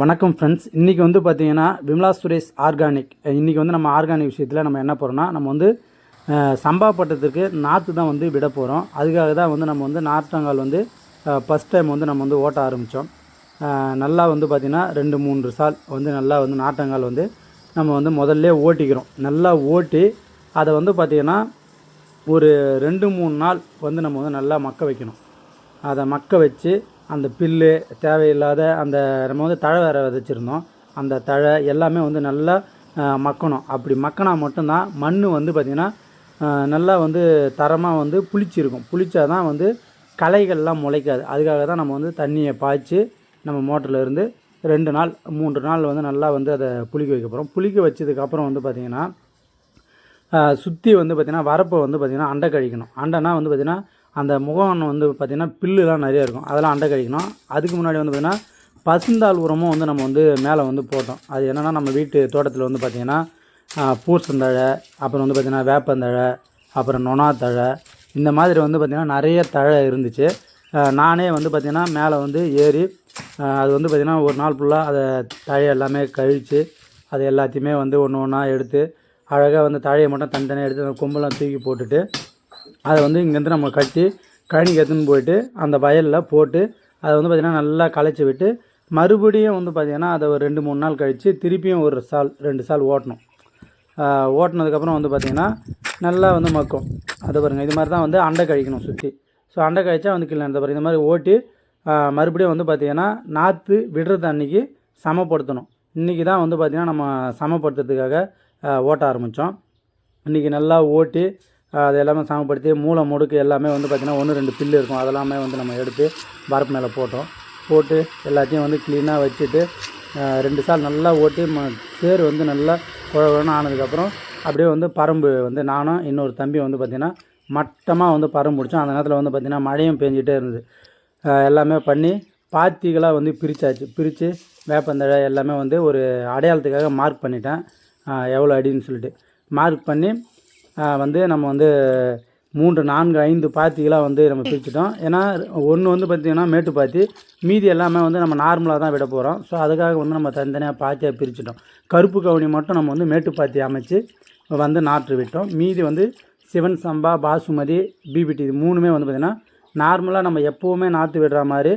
வணக்கம் ஃப்ரெண்ட்ஸ் இன்றைக்கி வந்து பார்த்திங்கன்னா விமலா சுரேஷ் ஆர்கானிக். இன்றைக்கி வந்து நம்ம ஆர்கானிக் விஷயத்தில் நம்ம என்ன போகிறோம்னா நம்ம வந்து சம்பா பட்டத்துக்கு நாற்று தான் வந்து விட போகிறோம் அதுக்காக தான் வந்து நம்ம வந்து நாற்றங்கால் வந்து ஃபஸ்ட் டைம் வந்து நம்ம வந்து ஓட்ட ஆரம்பித்தோம் நல்லா வந்து பார்த்திங்கன்னா ரெண்டு மூன்று சால் வந்து நல்லா வந்து நாற்றங்கால் வந்து நம்ம வந்து முதல்ல ஓட்டிக்கிறோம். நல்லா ஓட்டி அதை வந்து பார்த்திங்கன்னா ஒரு ரெண்டு மூணு நாள் வந்து நம்ம வந்து நல்லா மக்க வைக்கணும். அதை மக்க வச்சு அந்த பில்லு தேவையில்லாத அந்த நம்ம வந்து தழை வேற விதைச்சிருந்தோம். அந்த தழை எல்லாமே வந்து நல்லா மக்கணும். அப்படி மக்கினா மட்டும்தான் மண் வந்து பார்த்திங்கன்னா நல்லா வந்து தரமாக வந்து புளிச்சிருக்கும். புளிச்சாதான் வந்து களைகள்லாம் முளைக்காது. அதுக்காக தான் நம்ம வந்து தண்ணியை பாய்ச்சி நம்ம மோட்டரில் இருந்து ரெண்டு நாள் மூன்று நாள் வந்து நல்லா வந்து அதை புளிக்க வைக்க போகிறோம் புளிக்க வச்சதுக்கப்புறம் வந்து பார்த்திங்கன்னா சுற்றி வந்து பார்த்திங்கன்னா வரப்பை வந்து பார்த்திங்கன்னா அண்டை கழிக்கணும். அண்டைனா வந்து பார்த்திங்கன்னா அந்த முகம் வந்து பார்த்திங்கன்னா பில்லுலாம் நிறைய இருக்கும். அதெல்லாம் அண்டை கழிக்கணும். அதுக்கு முன்னாடி வந்து பார்த்திங்கன்னா பசுந்தாள் உரமும் வந்து நம்ம வந்து மேலே வந்து போட்டோம். அது என்னென்னா நம்ம வீட்டு தோட்டத்தில் வந்து பார்த்திங்கன்னா பூசந்தழை அப்புறம் வந்து பார்த்திங்கன்னா வேப்பந்தழை அப்புறம் நொணாத்தழை இந்த மாதிரி வந்து பார்த்திங்கன்னா நிறைய தழை இருந்துச்சு. நானே வந்து பார்த்திங்கன்னா மேலே வந்து ஏறி அது வந்து பார்த்திங்கன்னா ஒரு நாள் ஃபுல்லாக அதை தழையை எல்லாமே கழித்து அது எல்லாத்தையுமே வந்து ஒன்று ஒன்றா எடுத்து அழகாக வந்து தழையை மட்டும் தனித்தனியாக எடுத்து அந்த கொம்பெல்லாம் தூக்கி போட்டுட்டு அதை வந்து இங்கேருந்து நம்ம கட்டி கழனிக்கு எடுத்துன்னு போயிட்டு அந்த வயலில் போட்டு அதை வந்து பார்த்திங்கன்னா நல்லா களைச்சி விட்டு மறுபடியும் வந்து பார்த்திங்கன்னா அதை ஒரு ரெண்டு மூணு நாள் கழித்து திருப்பியும் ஒரு சால் ரெண்டு சால் ஓட்டணும். ஓட்டினதுக்கப்புறம் வந்து பார்த்திங்கன்னா நல்லா வந்து மக்கும். அதை பாருங்கள் இது மாதிரி தான் வந்து அண்டை கழிக்கணும் சுற்றி ஸோ அண்டை கழிச்சா வந்து கீழே இந்த பாருங்கள் இந்த மாதிரி ஓட்டி மறுபடியும் வந்து பார்த்திங்கன்னா நாற்று விடுறது அன்னைக்கு சமப்படுத்தணும். இன்றைக்கி தான் வந்து பார்த்திங்கன்னா நம்ம சமப்படுத்துறதுக்காக ஓட்ட ஆரம்பித்தோம் இன்றைக்கி நல்லா ஓட்டி அது எல்லாமே சமப்படுத்தி மூளை முடுக்கு எல்லாமே வந்து பார்த்திங்கன்னா ஒன்று ரெண்டு பில்லு இருக்கும். அதெல்லாமே வந்து நம்ம எடுத்து வரப்பு மேலே போட்டோம். போட்டு எல்லாத்தையும் வந்து க்ளீனாக வச்சுட்டு ரெண்டு சால் நல்லா ஓட்டி ம சேர் வந்து நல்லா குழகுன்னு ஆனதுக்கப்புறம் அப்படியே வந்து பரம்பு வந்து நானும் இன்னொரு தம்பி வந்து பார்த்திங்கன்னா மட்டமாக வந்து பரம்பு பிடிச்சோம். அந்த நேரத்தில் வந்து பார்த்திங்கன்னா மழையும் பெஞ்சிட்டே இருந்தது. எல்லாமே பண்ணி பாத்திகளாக வந்து பிரித்தாச்சு பிரித்து வேப்பந்தழை எல்லாமே வந்து ஒரு அடையாளத்துக்காக மார்க் பண்ணிட்டேன். எவ்வளோ அடின்னு சொல்லிட்டு. மார்க் பண்ணி வந்து நம்ம வந்து மூன்று நான்கு ஐந்து பாத்திகளாக வந்து நம்ம பிரிச்சிட்டோம். ஏன்னா ஒன்று வந்து பார்த்திங்கன்னா மேட்டு பாத்தி. மீதி எல்லாமே வந்து நம்ம நார்மலாக தான் விட போகிறோம் ஸோ அதுக்காக வந்து நம்ம தனித்தனியாக பாத்தியாக பிரிச்சிட்டோம். கருப்பு கவுனி மட்டும் நம்ம வந்து மேட்டு பாத்தி அமைச்சு வந்து நாற்று விட்டோம். மீதி வந்து சிவன் சம்பா பாசுமதி பிபிடி இது மூணுமே வந்து பார்த்திங்கன்னா நார்மலாக நம்ம எப்போவுமே நாற்று விடுற மாதிரி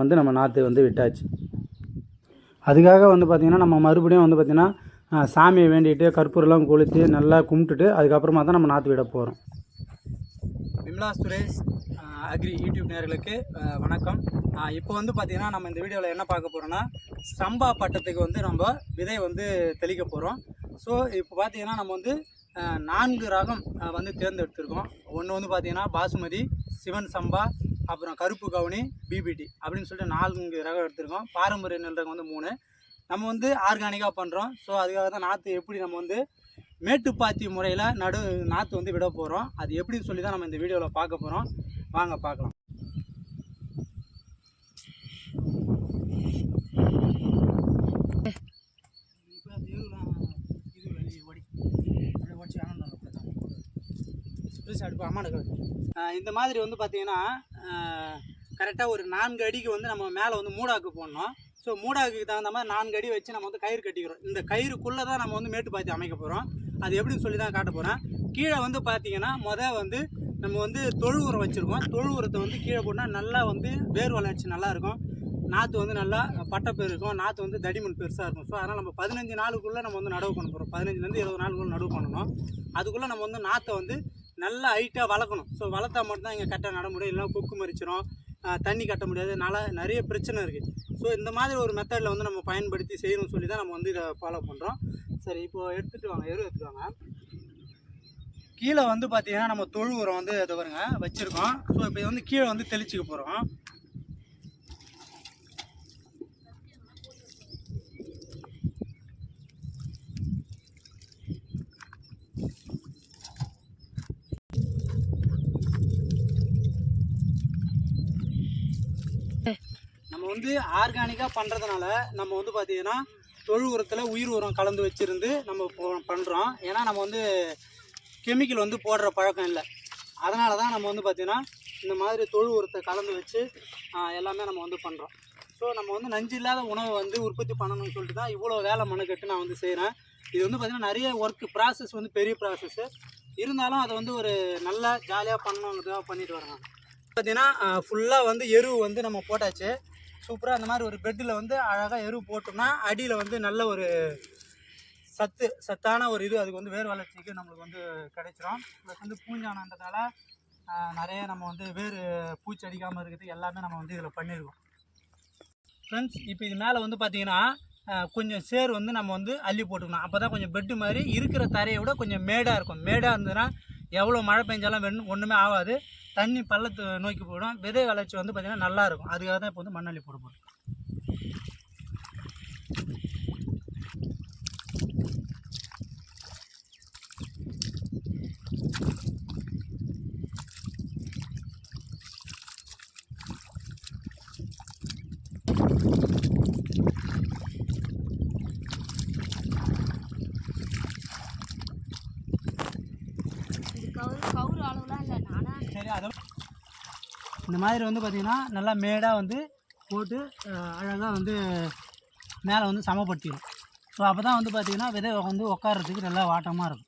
வந்து நம்ம நாற்று வந்து விட்டாச்சு. அதுக்காக வந்து பார்த்திங்கன்னா நம்ம மறுபடியும் வந்து பார்த்திங்கன்னா சாமியை வேண்டிட்டு கற்பூரெல்லாம் கொளுத்தி நல்லா கும்பிட்டுட்டு அதுக்கப்புறமா தான் நம்ம நாற்று விட போகிறோம் விமலா சுரேஷ் அக்ரி யூடியூப் நேர்களுக்கு வணக்கம். இப்போ வந்து பார்த்திங்கன்னா நம்ம இந்த வீடியோவில் என்ன பார்க்க போகிறோம்னா சம்பா பட்டத்துக்கு வந்து நம்ம விதை வந்து தெளிக்க போகிறோம் ஸோ இப்போ பார்த்தீங்கன்னா நம்ம வந்து நான்கு ரகம் வந்து தேர்ந்தெடுத்திருக்கோம். ஒன்று வந்து பார்த்திங்கன்னா பாசுமதி சிவன் சம்பா அப்புறம் கருப்பு கவுனி பிபிடி அப்படின்னு சொல்லிட்டு நான்கு ரகம் எடுத்திருக்கோம். பாரம்பரிய நெல் ரகம் வந்து மூணு. நம்ம வந்து ஆர்கானிக்காக பண்ணுறோம் ஸோ அதுக்காக தான் நாற்று எப்படி நம்ம வந்து மேட்டுப்பாத்தி முறையில் நடு நாற்று வந்து விட போகிறோம் அது எப்படின்னு சொல்லி தான் நம்ம இந்த வீடியோவில் பார்க்க போகிறோம் வாங்க பார்க்கலாம். இந்த மாதிரி வந்து பார்த்தீங்கன்னா கரெக்டாக ஒரு நான்கு அடிக்கு வந்து நம்ம மேலே வந்து மூடாக்கு போடணும். ஸோ மூடாக்குக்கு தகுந்த மாதிரி நான்கு அடி வச்சு நம்ம வந்து கயிறு கட்டிக்கிறோம். இந்த கயிறுக்குள்ளே தான் நம்ம வந்து மேட்டுப்பாத்தி அமைக்க போகிறோம் அது எப்படின்னு சொல்லி தான் காட்ட போகிறேன் கீழே வந்து பார்த்தீங்கன்னா மொதல் வந்து நம்ம வந்து தொழு உரம் வச்சுருக்கோம். தொழு உரத்தை வந்து கீழே போட்டால் நல்லா வந்து வேர் வளர்ச்சி நல்லாயிருக்கும் நாற்று வந்து நல்லா பட்டை இருக்கும். நாற்று வந்து தடிமண் பெருசாக இருக்கும். ஸோ அதனால் நம்ம பதினஞ்சு நாளுக்குள்ளே நம்ம வந்து நடவு பண்ண போகிறோம் பதினஞ்சுலேருந்து இருபது நாளுக்குள்ளே நடவு பண்ணணும். அதுக்குள்ளே நம்ம வந்து நாற்றை வந்து நல்லா ஹைட்டாக வளர்க்கணும். ஸோ வளர்த்தா மட்டும்தான் இங்கே கரெக்டாக நட முடியும் இல்லைன்னா கொக்கு மறிச்சிடும் தண்ணி கட்ட முடியாது. நல்லா நிறைய பிரச்சனை இருக்குது ஸோ இந்த மாதிரி ஒரு மெத்தடில் வந்து நம்ம பயன்படுத்தி செய்யணும்னு சொல்லி தான் நம்ம வந்து இதை ஃபாலோ பண்ணுறோம் சரி இப்போது எடுத்துகிட்டு வாங்க. எரு எடுத்துகிட்டு வாங்க. கீழே வந்து பார்த்தீங்கன்னா நம்ம தொழு உரம் வந்து இது வருங்க வச்சுருக்கோம். ஸோ இப்போ இது வந்து கீழே வந்து தெளிச்சுக்க போகிறோம் வந்து ஆர்கானிக்காக பண்ணுறதுனால நம்ம வந்து பார்த்திங்கன்னா தொழு உரத்தில் உயிர் உரம் கலந்து வச்சுருந்து நம்ம பண்ணுறோம் ஏன்னா நம்ம வந்து கெமிக்கல் வந்து போடுற பழக்கம் இல்லை. அதனால தான் நம்ம வந்து பார்த்திங்கன்னா இந்த மாதிரி தொழு உரத்தை கலந்து வச்சு எல்லாமே நம்ம வந்து பண்ணுறோம் ஸோ நம்ம வந்து நஞ்சு இல்லாத உணவை வந்து உற்பத்தி பண்ணணும்னு சொல்லிட்டு தான் இவ்வளோ வேலை மனக்கட்டு நான் வந்து செய்கிறேன் இது வந்து பார்த்திங்கன்னா நிறைய ஒர்க்கு ப்ராசஸ் வந்து பெரிய ப்ராசஸ்ஸு இருந்தாலும் அதை வந்து ஒரு நல்லா ஜாலியாக பண்ணணுங்கிறதுக்காக பண்ணிட்டு வரேன் பார்த்தீங்கன்னா ஃபுல்லாக வந்து எருவு வந்து நம்ம போட்டாச்சு. சூப்பராக அந்த மாதிரி ஒரு பெட்டில் வந்து அழகாக எருவு போட்டோம்னா அடியில் வந்து நல்ல ஒரு சத்து சத்தான ஒரு இது அதுக்கு வந்து வேர் வளர்ச்சிக்கு நம்மளுக்கு வந்து கிடைச்சிரும். ப்ளஸ் வந்து பூஞ்சானன்றதால நிறைய நம்ம வந்து வேர் பூச்சி அடிக்காமல் இருக்கிறது எல்லாமே நம்ம வந்து இதில் பண்ணியிருக்கோம் ஃப்ரெண்ட்ஸ் இப்போ இது மேலே வந்து பார்த்தீங்கன்னா கொஞ்சம் சேர் வந்து நம்ம வந்து அள்ளி போட்டுக்கணும். அப்போ தான் கொஞ்சம் பெட்டு மாதிரி இருக்கிற தரையை விட கொஞ்சம் மேடாக இருக்கும். மேடாக இருந்ததுன்னா எவ்வளோ மழை பெஞ்சாலும் வெண் ஒன்றுமே ஆகாது. தண்ணி பள்ளத்து நோக்கி போயிடும். விதை வளர்ச்சி வந்து பார்த்திங்கன்னா நல்லா இருக்கும். அதுக்காக தான் இப்போ வந்து மண்ணள்ளி போட போகிறோம் இது கவுரு கவுரு அளவுலாம் இல்லை நானா சரி அதை இந்த மாதிரி வந்து பார்த்திங்கன்னா நல்லா மேடாக வந்து போட்டு அழகாக வந்து மேலே வந்து சமப்படுத்திடும் ஸோ அப்போ தான் வந்து பார்த்திங்கன்னா விதை வந்து உட்கார்றதுக்கு நல்லா வாட்டமாக இருக்கும்.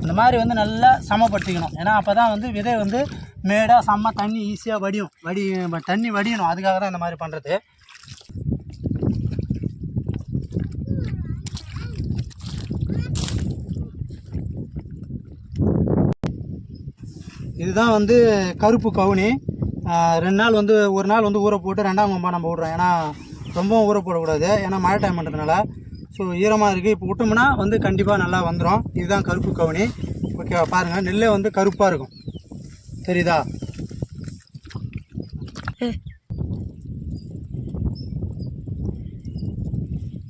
இந்த மாதிரி வந்து நல்லா சமப்படுத்திக்கணும். ஏன்னா அப்போ தான் வந்து விதை வந்து மேடாக செம்ம தண்ணி ஈஸியாக வடியும். வடி தண்ணி வடியணும். அதுக்காக தான் இந்த மாதிரி பண்ணுறது இதுதான் வந்து கருப்பு கவுனி. ரெண்டு நாள் வந்து ஒரு நாள் வந்து ஊற போட்டு ரெண்டாம் கொம்பா நம்ம விட்றோம் ஏன்னா ரொம்பவும் ஊற போடக்கூடாது. ஏன்னா மழை டைம் பண்ணுறதுனால ஸோ ஈரமாக இருக்குது இப்போ விட்டோம்னா வந்து கண்டிப்பாக நல்லா வந்துடும் இதுதான் கருப்பு கவுனி. ஓகேவா? பாருங்கள் நெல்லே வந்து கருப்பாக இருக்கும். தெரியுதா?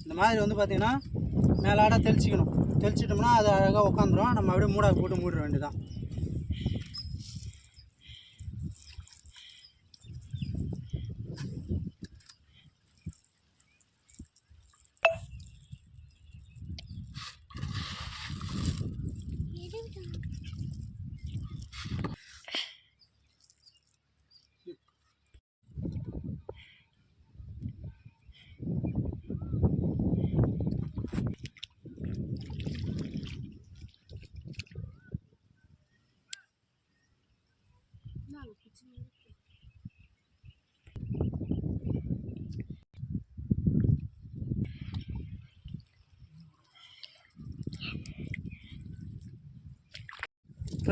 இந்த மாதிரி வந்து பார்த்தீங்கன்னா மேலாட தெளிச்சிக்கணும். தெளிச்சிட்டோம்னா அது அழகாக உட்காந்துரும் நம்ம அப்படியே மூடா போட்டு மூடிட வேண்டியதான்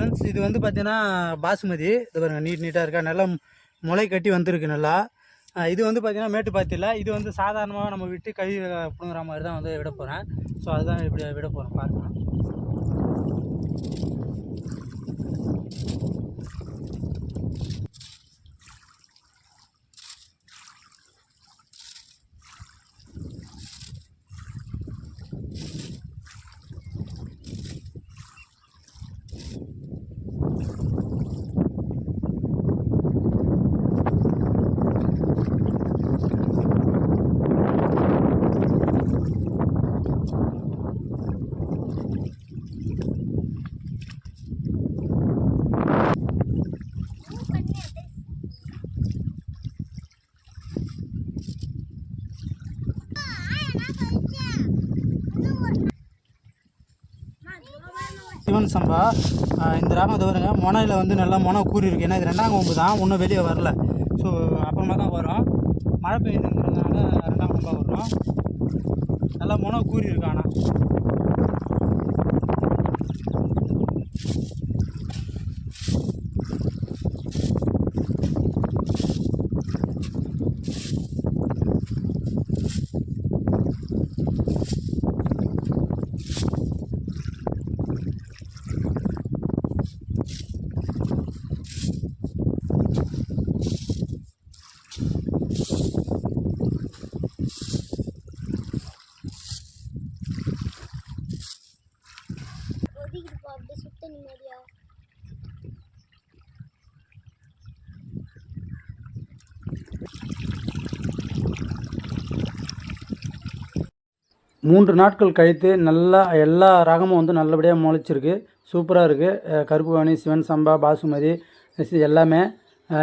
ஃப்ரெண்ட்ஸ் இது வந்து பார்த்தீங்கன்னா பாசுமதி. இது பாருங்க நீட் நீட்டாக இருக்கா? நல்லா முளை கட்டி வந்திருக்கு நல்லா. இது வந்து பார்த்தீங்கன்னா மேட்டுப்பாத்தியில் இது வந்து சாதாரணமாக நம்ம விட்டு கை பிடுங்குற மாதிரி தான் வந்து விட போகிறேன் ஸோ அதுதான் இப்படி விட போகிறேன் பார்க்கலாம் சிவன் சம்பா இந்த ராகம் தவிரங்க முனையில் வந்து நல்லா முனை கூறியிருக்கு. ஏன்னா இது ரெண்டாம் கொம்பு தான் ஒன்றும் வெளியே வரல. ஸோ அப்புறமா தான் வரும். மழை பெய்யுதுங்கிறதுனால ரெண்டாம் கொம்பாக வரும். நல்லா முனை கூறியிருக்கு ஆனால் மூன்று நாட்கள் கழித்து நல்லா எல்லா ரகமும் வந்து நல்லபடியாக முளைச்சிருக்கு. சூப்பராக இருக்குது கருப்புவாணி சிவன் சம்பா பாசுமதி எல்லாமே.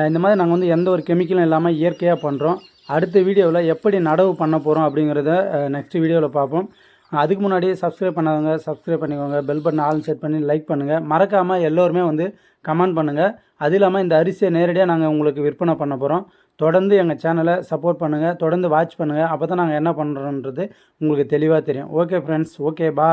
இந்த மாதிரி நாங்கள் வந்து எந்த ஒரு கெமிக்கலும் இல்லாமல் இயற்கையாக பண்ணுறோம் அடுத்த வீடியோவில் எப்படி நடவு பண்ண போகிறோம் அப்படிங்கிறத நெக்ஸ்ட் வீடியோவில் பார்ப்போம். அதுக்கு முன்னாடி சப்ஸ்கிரைப் பண்ணாதவங்க சப்ஸ்கிரைப் பண்ணிக்கோங்க. பெல் பட்டன் ஆல் செட் பண்ணி லைக் பண்ணுங்கள் மறக்காமல் எல்லோருமே வந்து கமெண்ட் பண்ணுங்கள் அது இல்லாமல் இந்த அரிசியை நேரடியாக நாங்கள் உங்களுக்கு விற்பனை பண்ண போகிறோம் தொடர்ந்து எங்கள் சேனலை சப்போர்ட் பண்ணுங்கள் தொடர்ந்து வாட்ச் பண்ணுங்கள் அப்போ தான் நாங்கள் என்ன பண்ணுறோன்றது உங்களுக்கு தெளிவாக தெரியும். ஓகே ஃப்ரெண்ட்ஸ் ஓகே பா